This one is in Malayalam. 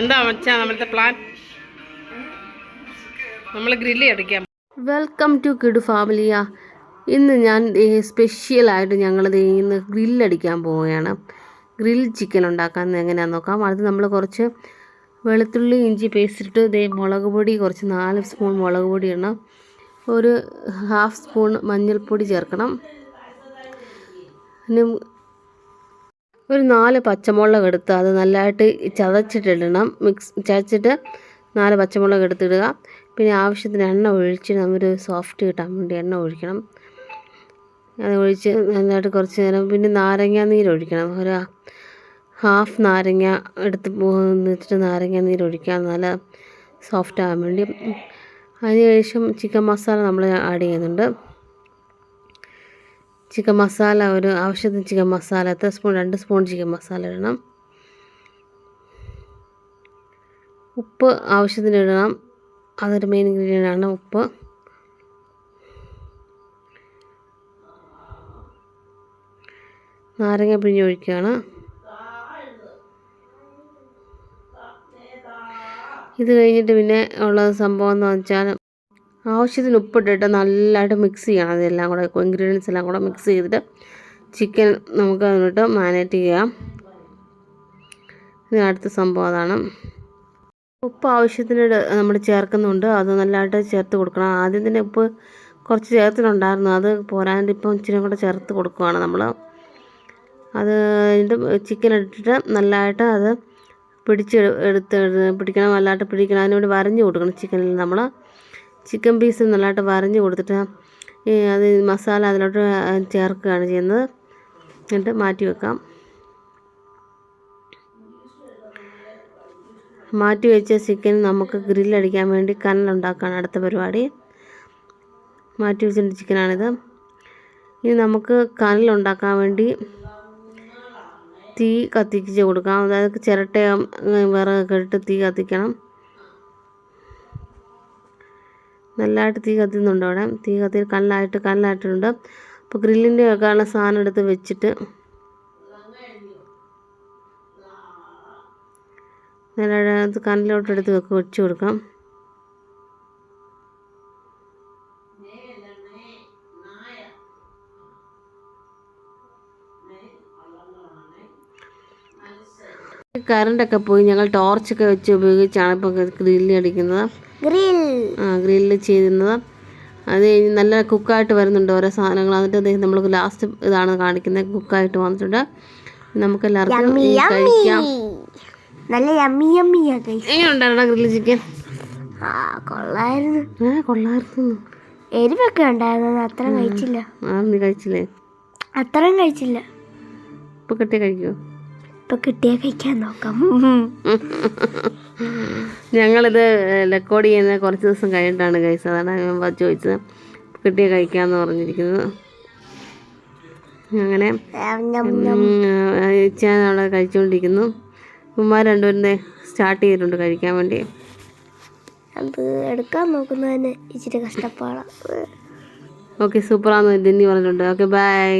എന്താ മച്ചാ നമ്മളത്തെ പ്ലാൻ നമ്മൾ ഗ്രില്ല് അടിക്കാം വെൽക്കം ടു കിഡ് ഫാമിലിയ ഇന്ന് ഞാൻ സ്പെഷ്യലായിട്ട് ഞങ്ങൾ ഇന്ന് ഗ്രില്ലടിക്കാൻ പോവുകയാണ്. ഗ്രിൽ ചിക്കൻ ഉണ്ടാക്കാൻ എങ്ങനെയാണെന്ന് നോക്കാം. അത് നമ്മൾ കുറച്ച് വെളുത്തുള്ളി ഇഞ്ചി പേസ്റ്റിട്ട് ഇതേ മുളക് പൊടി കുറച്ച് നാല് സ്പൂൺ മുളക് പൊടി ഇടണം. ഒരു ഹാഫ് സ്പൂൺ മഞ്ഞൾപ്പൊടി ചേർക്കണം. പിന്നെ ഒരു നാല് പച്ചമുളക് എടുത്ത് അത് നല്ലതായിട്ട് ചതച്ചിട്ടിടണം. മിക്സ് ചതച്ചിട്ട് നാല് പച്ചമുളക് എടുത്തിടുക. പിന്നെ ആവശ്യത്തിന് എണ്ണ ഒഴിച്ച് നമ്മൊരു സോഫ്റ്റ് കിട്ടാൻ വേണ്ടി എണ്ണ ഒഴിക്കണം. അത് ഒഴിച്ച് നന്നായിട്ട് കുറച്ച് നേരം പിന്നെ നാരങ്ങ നീരൊഴിക്കണം ഒരു ഹാഫ് നാരങ്ങ എടുത്ത് വെച്ചിട്ട് നാരങ്ങ നീരൊഴിക്കുക നല്ല സോഫ്റ്റ് ആകാൻ വേണ്ടി. അതിനുശേഷം ചിക്കൻ മസാല നമ്മൾ ആഡ് ചെയ്യുന്നുണ്ട്. ചിക്കൻ മസാല ഒരു ആവശ്യത്തിന് ചിക്കൻ മസാല എത്ര സ്പൂൺ രണ്ട് സ്പൂൺ ചിക്കൻ മസാല ഇടണം. ഉപ്പ് ആവശ്യത്തിന് ഇടണം. അതൊരു മെയിൻ ഇൻഗ്രീഡിയന്റ് ആണ് ഉപ്പ്. നാരങ്ങ പിഴിഞ്ഞ് ഒഴിക്കുകയാണ് ഇത് കഴിഞ്ഞിട്ട് പിന്നെ ഉള്ള സംഭവം എന്ന് വെച്ചാൽ ആവശ്യത്തിന് ഉപ്പിട്ടിട്ട് നല്ലതായിട്ട് മിക്സ് ചെയ്യണം. അതെല്ലാം കൂടെ ഇൻഗ്രീഡിയൻസ് എല്ലാം കൂടെ മിക്സ് ചെയ്തിട്ട് ചിക്കൻ നമുക്ക് അതിനോട്ട് മാനേറ്റ് ചെയ്യാം. ഇനി അടുത്ത സംഭവം അതാണ്. ഉപ്പ് ആവശ്യത്തിന് നമ്മൾ ചേർക്കുന്നുണ്ട്. അത് നല്ലതായിട്ട് ചേർത്ത് കൊടുക്കണം. ആദ്യം തന്നെ ഉപ്പ് കുറച്ച് ചേർത്തിട്ടുണ്ടായിരുന്നു. അത് പോരാണ്ട് ഇപ്പം ഇച്ചിരി കൂടെ ചേർത്ത് കൊടുക്കുകയാണ് നമ്മൾ അത് എന്നിട്ട് ചിക്കൻ ഇട്ടിട്ട് നല്ലതായിട്ട് അത് പിടിച്ച് എടുത്ത് പിടിക്കണം നല്ലതായിട്ട് പിടിക്കണം. അതിനുവേണ്ടി വരഞ്ഞ് കൊടുക്കണം ചിക്കനിൽ നമ്മൾ ചിക്കൻ പീസ് നല്ലതായിട്ട് വരഞ്ഞ് കൊടുത്തിട്ട് അത് മസാല അതിലോട്ട് ചേർക്കുകയാണ് ചെയ്യുന്നത്. എന്നിട്ട് മാറ്റി വെക്കാം. മാറ്റി വെച്ച ചിക്കൻ നമുക്ക് ഗ്രില്ലടിക്കാൻ വേണ്ടി കനലുണ്ടാക്കുകയാണ് അടുത്ത പരിപാടി. മാറ്റി വെച്ചിട്ട് ചിക്കനാണിത്. ഇനി നമുക്ക് കനലുണ്ടാക്കാൻ വേണ്ടി തീ കത്തിച്ച് കൊടുക്കാം. അതായത് ചിരട്ട വിറകൊക്കെ ഇട്ട് തീ കത്തിക്കണം. നല്ലതായിട്ട് തീ കത്തുന്നുണ്ട് അവിടെ. തീ കത്തി കല്ലായിട്ട് കല്ലായിട്ടുണ്ട്. അപ്പോൾ ഗ്രില്ലിന്റെ ഒക്കെ സാധനം എടുത്ത് വെച്ചിട്ട് നല്ല കല്ലിലോട്ട് എടുത്ത് വെക്ക് വെച്ച് കൊടുക്കാം. കറണ്ടൊക്കെ പോയി. ഞങ്ങൾ ടോർച്ചൊക്കെ വെച്ച് ഉപയോഗിച്ചാണ് ഇപ്പോൾ ഗ്രില്ല് അടിക്കുന്നത്. ആ ഗ്രില്ല് ചെയ്യുന്നത്. അത് കഴിഞ്ഞ് നല്ല കുക്കായിട്ട് വരുന്നുണ്ട് ഓരോ സാധനങ്ങൾ. എന്നിട്ട് അദ്ദേഹം നമ്മൾക്ക് ലാസ്റ്റ് ഇതാണ് കാണിക്കുന്നത്. കുക്കായിട്ട് വന്നിട്ടുണ്ട്. നമുക്ക് എല്ലാവർക്കും ഈ കഴിക്കാം. നല്ല യമ്മി യമ്മിയാ കൈ എങ്ങനെയുണ്ടായിരുന്നു ഗ്രില്ല് ചിക്കൻ ആ കൊള്ളായിരുന്നു. കൊള്ളായിരുന്നു. എരിവൊക്കെ ഉണ്ടായിരുന്നു. അത്രയും കഴിച്ചില്ല ആ നീ കഴിച്ചില്ലേ? അത്രയും കഴിച്ചില്ല. ഇപ്പൊ കിട്ടി കഴിക്കുമോ ഇപ്പൊ കിട്ടിയ കഴിക്കാൻ നോക്കാം. ഞങ്ങളിത് റെക്കോർഡ് ചെയ്യുന്ന കുറച്ച് ദിവസം കഴിഞ്ഞിട്ടാണ് കഴിച്ചത് അതാണ് ഞാൻ ചോദിച്ചത്. കിട്ടിയ കഴിക്കാമെന്ന് പറഞ്ഞിരിക്കുന്നത്. അങ്ങനെ ഇച്ചാൻ അവിടെ കഴിച്ചുകൊണ്ടിരിക്കുന്നു ഉമ്മ രണ്ടുപേരും സ്റ്റാർട്ട് ചെയ്തിട്ടുണ്ട് കഴിക്കാൻ വേണ്ടി. അത് എടുക്കാൻ നോക്കുന്നതിന് ഇച്ചിരി കഷ്ടപ്പാടാണ് ഓക്കെ സൂപ്പറാന്ന് ദിന്നി പറഞ്ഞിട്ടുണ്ട്. Okay bye